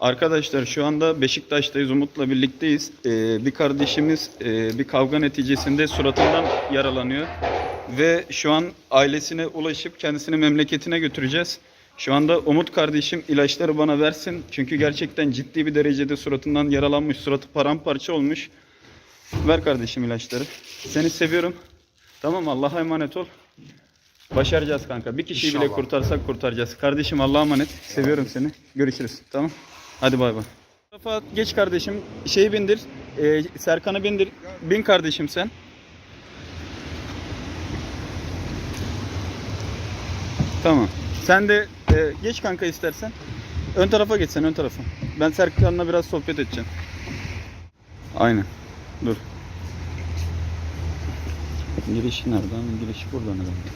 Arkadaşlar şu anda Beşiktaş'tayız. Umut'la birlikteyiz. Ee, bir kardeşimiz e, bir kavga neticesinde suratından yaralanıyor. Ve şu an ailesine ulaşıp kendisini memleketine götüreceğiz. Şu anda Umut kardeşim ilaçları bana versin. Çünkü gerçekten ciddi bir derecede suratından yaralanmış. Suratı paramparça olmuş. Ver kardeşim ilaçları. Seni seviyorum. Tamam Allah'a emanet ol. Başaracağız kanka. Bir kişiyi bile İnşallah. kurtarsak kurtaracağız. Kardeşim Allah'a emanet. Seviyorum seni. Görüşürüz. Tamam. Hadi bay bay. Tarafa geç kardeşim. Şeyi bindir. Ee, Serkan'ı bindir. Bin kardeşim sen. Tamam. Sen de e, geç kanka istersen. Ön tarafa geç sen ön tarafa. Ben Serkan'la biraz sohbet edeceğim. Aynen. Dur. Giriş nereden? Giriş buradan herhalde.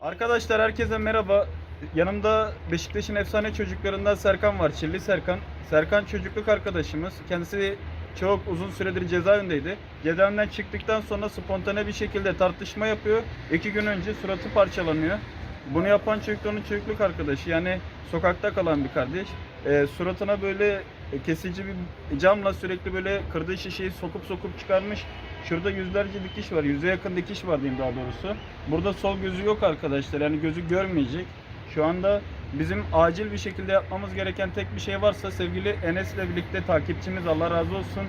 Arkadaşlar herkese merhaba. Yanımda Beşiktaş'ın efsane çocuklarından Serkan var. Çilli Serkan. Serkan çocukluk arkadaşımız. Kendisi çok uzun süredir cezaevindeydi. Cezaevinden çıktıktan sonra spontane bir şekilde tartışma yapıyor. İki gün önce suratı parçalanıyor. Bunu yapan çocuk onun çocukluk arkadaşı. Yani sokakta kalan bir kardeş. Ee, suratına böyle kesici bir camla sürekli böyle kırdığı şişeyi sokup sokup çıkarmış. Şurada yüzlerce dikiş var. Yüze yakın dikiş var diyeyim daha doğrusu. Burada sol gözü yok arkadaşlar. Yani gözü görmeyecek. Şu anda bizim acil bir şekilde yapmamız gereken tek bir şey varsa sevgili Enes ile birlikte takipçimiz Allah razı olsun.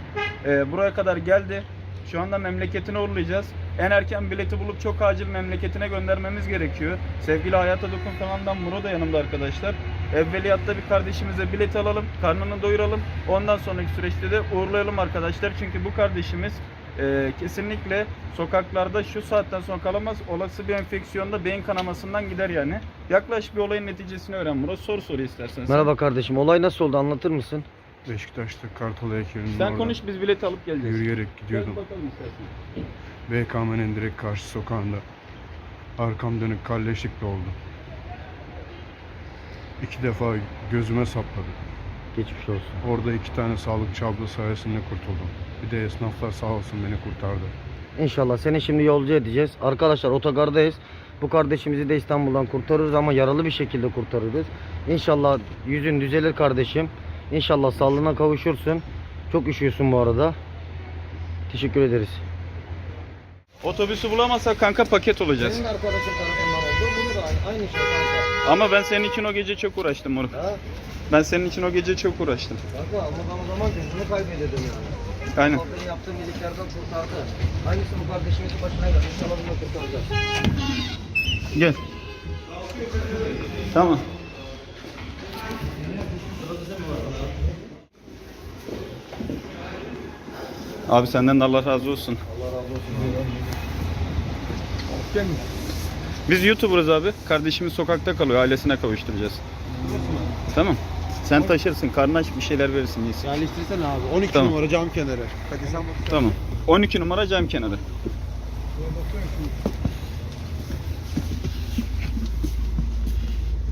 Ee, buraya kadar geldi. Şu anda memleketine uğurlayacağız. En erken bileti bulup çok acil memleketine göndermemiz gerekiyor. Sevgili Hayata Dokun kanalından Muro da yanımda arkadaşlar. Evveliyatta bir kardeşimize bilet alalım, karnını doyuralım. Ondan sonraki süreçte de uğurlayalım arkadaşlar. Çünkü bu kardeşimiz e, kesinlikle sokaklarda şu saatten sonra kalamaz. Olası bir enfeksiyonda beyin kanamasından gider yani. Yaklaş bir olayın neticesini öğren Murat. Sor soru istersen. sen. Merhaba kardeşim. Olay nasıl oldu anlatır mısın? Beşiktaş'ta Kartal heykelinin Sen orada konuş biz bileti alıp geleceğiz. yürüyerek Gel gidiyordum. bakalım istersen. BKM'nin direkt karşı sokağında. Arkam dönük kalleşlik de oldu. İki defa gözüme sapladı. Geçmiş olsun. Orada iki tane sağlıkçı abla sayesinde kurtuldum. Bir de esnaflar sağ olsun beni kurtardı. İnşallah seni şimdi yolcu edeceğiz. Arkadaşlar otogardayız. Bu kardeşimizi de İstanbul'dan kurtarırız ama yaralı bir şekilde kurtarırız. İnşallah yüzün düzelir kardeşim. İnşallah sağlığına kavuşursun. Çok üşüyorsun bu arada. Teşekkür ederiz. Otobüsü bulamazsak kanka paket olacağız. arkadaşın tarafından. Bunu da aynı şey kanka. Ama ben senin için o gece çok uğraştım moruk. Ha? Ben senin için o gece çok uğraştım. Kanka ama ben o zaman gözümü kaybederdim yani. Aynen. Allah beni yaptığım iyiliklerden kurtardı. Aynısı bu kardeşimizin başına geldi. İnşallah bunu kurtaracağız. Gel. Tamam. Abi senden de Allah razı olsun. Allah razı olsun. Biz YouTuber'ız abi. Kardeşimiz sokakta kalıyor. Ailesine kavuşturacağız. Tamam. Sen taşırsın. Karnı aç bir şeyler verirsin. iyisin. Yerleştirsene abi. 12 Tamam. numara cam kenarı. Hadi sen bak. Tamam. 12 numara cam kenarı.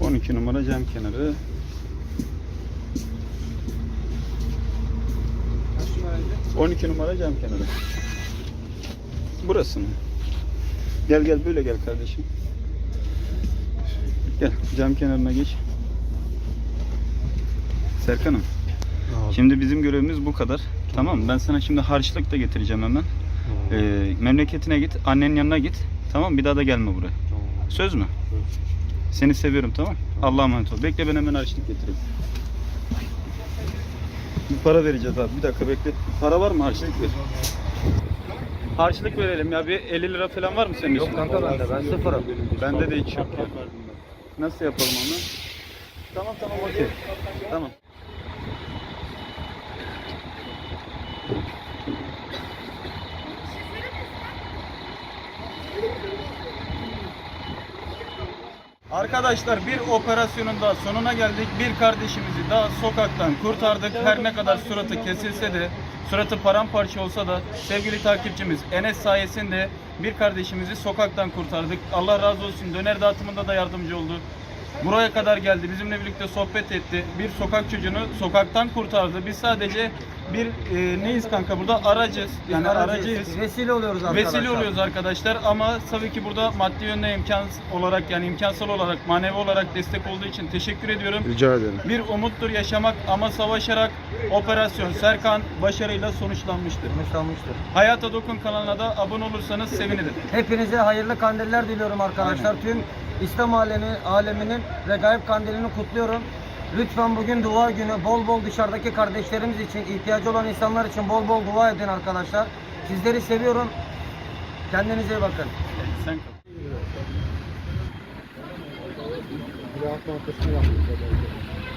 ...12 numara cam kenarı. Kaç numaraydı? 12 numara cam kenarı. Burası mı? Gel gel böyle gel kardeşim. Gel cam kenarına geç. Serkan'ım. Şimdi bizim görevimiz bu kadar. Tamam mı? Ben sana şimdi harçlık da getireceğim hemen. Ee, memleketine git, annenin yanına git. Tamam? Bir daha da gelme buraya. Söz mü? Seni seviyorum tamam? Allah'a emanet ol. Bekle ben hemen harçlık getireyim. Bir para vereceğiz abi. Bir dakika bekle. Para var mı harçlık ver. Harçlık verelim ya. Bir 50 lira falan var mı senin Yok kanka bende ben sıfırım. Bende de hiç yok. ya. Nasıl yapalım onu? Tamam tamam okey. Tamam. Arkadaşlar bir operasyonun daha sonuna geldik. Bir kardeşimizi daha sokaktan kurtardık. Her ne kadar suratı kesilse de, suratı paramparça olsa da sevgili takipçimiz Enes sayesinde bir kardeşimizi sokaktan kurtardık. Allah razı olsun. Döner dağıtımında da yardımcı oldu. Buraya kadar geldi. Bizimle birlikte sohbet etti. Bir sokak çocuğunu sokaktan kurtardı. Biz sadece bir e, neyiz kanka burada? Aracız. Yani aracıyız. Vesile oluyoruz arkadaşlar. Vesile oluyoruz arkadaşlar ama tabii ki burada maddi yönde imkan olarak yani imkansal olarak manevi olarak destek olduğu için teşekkür ediyorum. Rica ederim. Bir umuttur yaşamak ama savaşarak operasyon Serkan başarıyla sonuçlanmıştır. Sonuçlanmıştır. Hayata Dokun kanalına da abone olursanız sevinirim. Hepinize hayırlı kandiller diliyorum arkadaşlar. Tüm İslam alemi, aleminin regaib kandilini kutluyorum. Lütfen bugün dua günü bol bol dışarıdaki kardeşlerimiz için, ihtiyacı olan insanlar için bol bol dua edin arkadaşlar. Sizleri seviyorum. Kendinize iyi bakın. Sen kal. Ziraat Bankası'nı yaptık.